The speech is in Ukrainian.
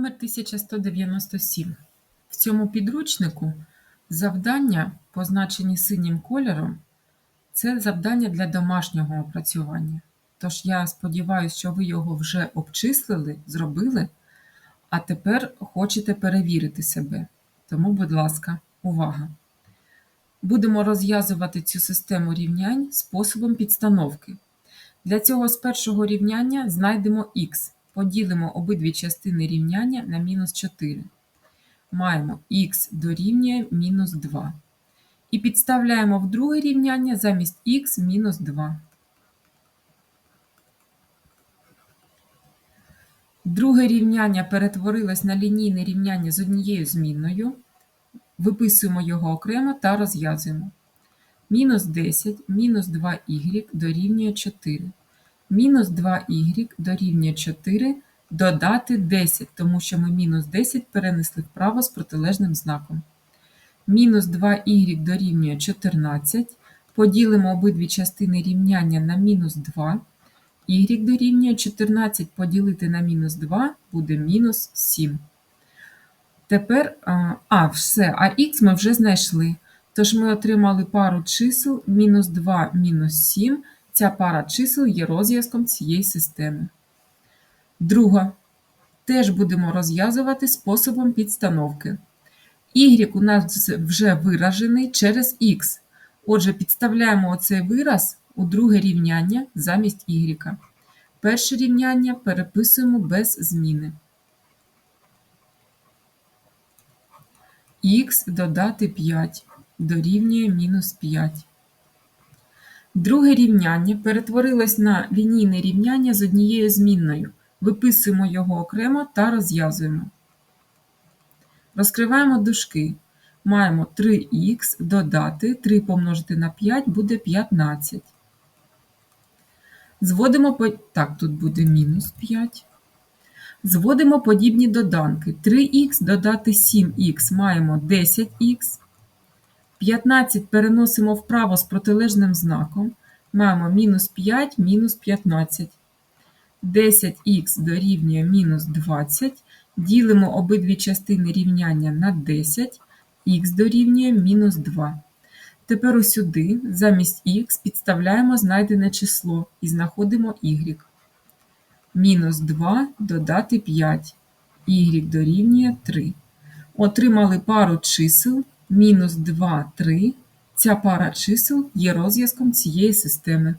Номер 1197. В цьому підручнику завдання, позначені синім кольором, це завдання для домашнього опрацювання. Тож я сподіваюся, що ви його вже обчислили, зробили, а тепер хочете перевірити себе. Тому, будь ласка, увага! Будемо розв'язувати цю систему рівнянь способом підстановки. Для цього з першого рівняння знайдемо х. Поділимо обидві частини рівняння на мінус 4. Маємо х дорівнює мінус 2. І підставляємо в друге рівняння замість х мінус 2. Друге рівняння перетворилось на лінійне рівняння з однією змінною. Виписуємо його окремо та розв'язуємо. Мінус 10 мінус 2y дорівнює 4. Мінус 2y дорівнює 4 додати 10, тому що ми мінус 10 перенесли вправо з протилежним знаком. Мінус 2y дорівнює 14. Поділимо обидві частини рівняння на мінус 2. y дорівнює 14 поділити на мінус 2 буде мінус 7. Тепер, а, а, все, а х ми вже знайшли. Тож ми отримали пару чисел мінус 2 мінус 7. Ця пара чисел є розв'язком цієї системи. Друга. Теж будемо розв'язувати способом підстановки. Y у нас вже виражений через х. Отже, підставляємо оцей вираз у друге рівняння замість y. Перше рівняння переписуємо без зміни. х додати 5 дорівнює мінус 5. Друге рівняння перетворилось на лінійне рівняння з однією змінною. Виписуємо його окремо та розв'язуємо. Розкриваємо дужки. Маємо 3х додати 3 помножити на 5 буде 15. Зводимо по... Так, тут буде мінус 5. Зводимо подібні доданки. 3х додати 7х маємо 10х. 15 переносимо вправо з протилежним знаком. Маємо мінус 5 мінус 15. 10х дорівнює мінус 20. Ділимо обидві частини рівняння на 10, х дорівнює мінус 2. Тепер усюди замість х підставляємо знайдене число і знаходимо y. Мінус 2 додати 5. y дорівнює 3. Отримали пару чисел мінус 2, 3. Ця пара чисел є розв'язком цієї системи.